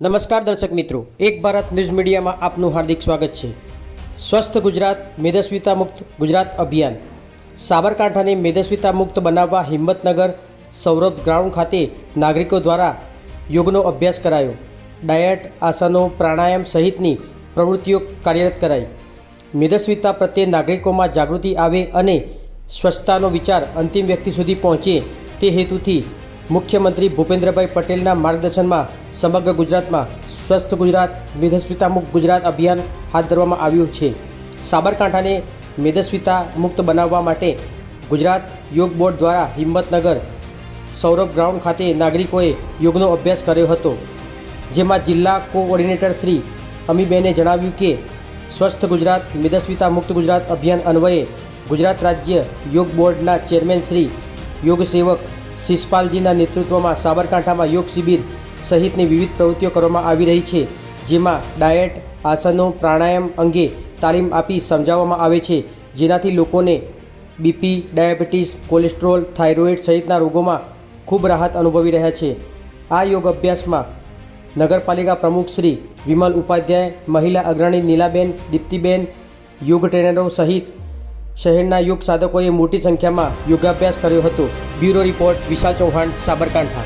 નમસ્કાર દર્શક મિત્રો, એક ભારત ન્યૂઝ મીડિયામાં આપનું હાર્દિક સ્વાગત છે. સ્વસ્થ ગુજરાત, મેદસ્વીતા મુક્ત ગુજરાત અભિયાન. સાબરકાંઠાને મેદસ્વીતા મુક્ત બનાવવા હિંમતનગર, સૌરભ ગ્રાઉન્ડ ખાતે નાગરિકો દ્વારા યોગનો અભ્યાસ કરાયો. ડાયટ, આસનો, પ્રાણાયામ સહિતની પ્રવૃત્તિઓ કાર્યરત કરાઈ. મેદસ્વીતા પ્રત્યે નાગરિકોમાં જાગૃતિ આવે અને સ્વચ્છતાનો વિચાર અંતિમ વ્યક્તિ સુધી પહોંચે તે હેતુથી મુખ્યમંત્રી ભૂપેન્દ્રભાઈ પટેલના માર્ગદર્શનમાં સમગ્ર ગુજરાતમાં સ્વસ્થ ગુજરાત મેદસ્વીતા મુક્ત ગુજરાત અભિયાન હાથ ધરવામાં આવ્યું છે. સાબરકાંઠાને મેદસ્વીતા મુક્ત બનાવવા માટે ગુજરાત યોગ બોર્ડ દ્વારા હિંમતનગર સૌરભ ગ્રાઉન્ડ ખાતે નાગરિકોએ યોગનો અભ્યાસ કર્યો હતો. જેમાં જિલ્લા કોઓર્ડિનેટર શ્રી અમીબેને જણાવ્યું કે, સ્વસ્થ ગુજરાત મેદસ્વીતા મુક્ત ગુજરાત અભિયાન અન્વયે ગુજરાત રાજ્ય યોગ બોર્ડના ચેરમેન શ્રી યોગ સેવક શિષપાલજીના નેતૃત્વમાં સાબરકાંઠામાં યોગ શિબિર સહિતની વિવિધ પ્રવૃત્તિઓ કરવામાં આવી રહી છે, જેમાં ડાયટ, આસનો, પ્રાણાયામ અંગે તાલીમ આપી સમજાવવામાં આવે છે. જેનાથી લોકોને બીપી, ડાયાબિટીસ, કોલેસ્ટ્રોલ, થાઇરોઇડ સહિતના રોગોમાં ખૂબ રાહત અનુભવી રહ્યા છે. આ યોગ અભ્યાસમાં નગરપાલિકા પ્રમુખ શ્રી વિમલ ઉપાધ્યાય, મહિલા અગ્રણી નીલાબેન, દીપ્તિબેન, યોગ ટ્રેનરો સહિત શહેરના યોગ સાધકોએ મોટી સંખ્યામાં યોગાભ્યાસ કર્યો હતો. Bureau report Vishal Chauhan Sabarkantha.